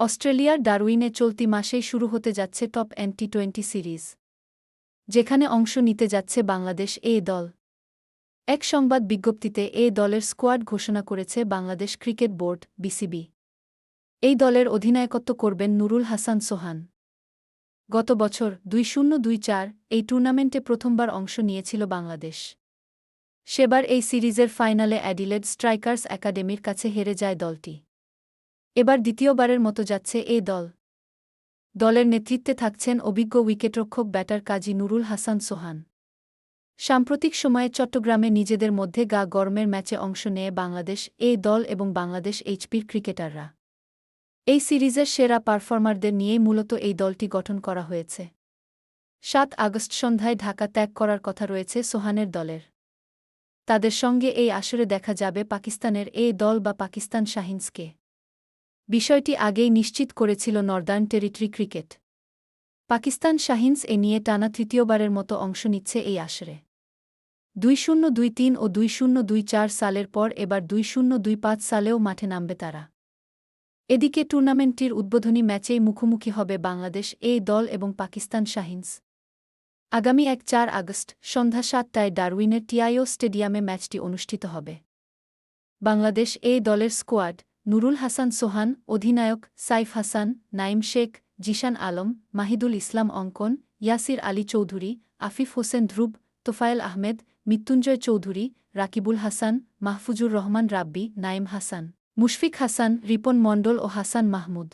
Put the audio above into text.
অস্ট্রেলিয়ার ডারউইনে চলতি মাসেই শুরু হতে যাচ্ছে Top End T twenty series, যেখানে অংশ নিতে যাচ্ছে বাংলাদেশ এ দল। এক সংবাদ বিজ্ঞপ্তিতে এ দলের স্কোয়াড ঘোষণা করেছে বাংলাদেশ ক্রিকেট বোর্ড, বিসিবি। এই দলের অধিনায়কত্ব করবেন নুরুল হাসান সোহান। গত বছর দুই শূন্য দুই চার এই টুর্নামেন্টে প্রথমবার অংশ নিয়েছিল বাংলাদেশ। সেবার এই সিরিজের ফাইনালে অ্যাডিলেড স্ট্রাইকার্স একাডেমির কাছে হেরে যায় দলটি। এবার দ্বিতীয়বারের মতো যাচ্ছে এই দল। দলের নেতৃত্বে থাকছেন অভিজ্ঞ উইকেটরক্ষক ব্যাটার কাজী নুরুল হাসান সোহান। সাম্প্রতিক সময়ে চট্টগ্রামে নিজেদের মধ্যে গা গরমের ম্যাচে অংশ নেয় বাংলাদেশ এ দল এবং বাংলাদেশ এইচপির ক্রিকেটাররা। এই সিরিজের সেরা পারফর্মারদের নিয়েই মূলত এই দলটি গঠন করা হয়েছে। সাত আগস্ট সন্ধ্যায় ঢাকা ত্যাগ করার কথা রয়েছে সোহানের দলের। তাদের সঙ্গে এই আসরে দেখা যাবে পাকিস্তানের এ দল বা পাকিস্তান শাহিন্সকে। বিষয়টি আগেই নিশ্চিত করেছিল Northern Territory cricket. Pakistan Shaheens A নিয়ে টানা তৃতীয়বারের মতো অংশ নিচ্ছে এই আসরে। দুই শূন্য দুই তিন ও দুই শূন্য দুই চার সালের পর এবার দুই শূন্য দুই পাঁচ সালেও মাঠে নামবে তারা। এদিকে টুর্নামেন্টটির উদ্বোধনী ম্যাচেই মুখোমুখি হবে বাংলাদেশ, এই দল এবং পাকিস্তান শাহিন্স। আগামী এক চার আগস্ট সন্ধ্যা সাতটায় ডারউইনের টিআইও স্টেডিয়ামে ম্যাচটি অনুষ্ঠিত হবে। বাংলাদেশ, এই দলের স্কোয়াড নুরুল হাসান সোহান, অধিনায়ক সাইফ হাসান নাইম শেখ, জিশান আলম, মাহিদুল ইসলাম অঙ্কন, ইয়াসির আলী চৌধুরী, আফিফ হোসেন ধ্রুব, তোফায়েল আহমেদ, মৃত্যুঞ্জয় চৌধুরী, রাকিবুল হাসান, মাহফুজুর রহমান রাব্বি নাইম হাসান, মুশফিক হাসান, রিপন মণ্ডল ও হাসান মাহমুদ।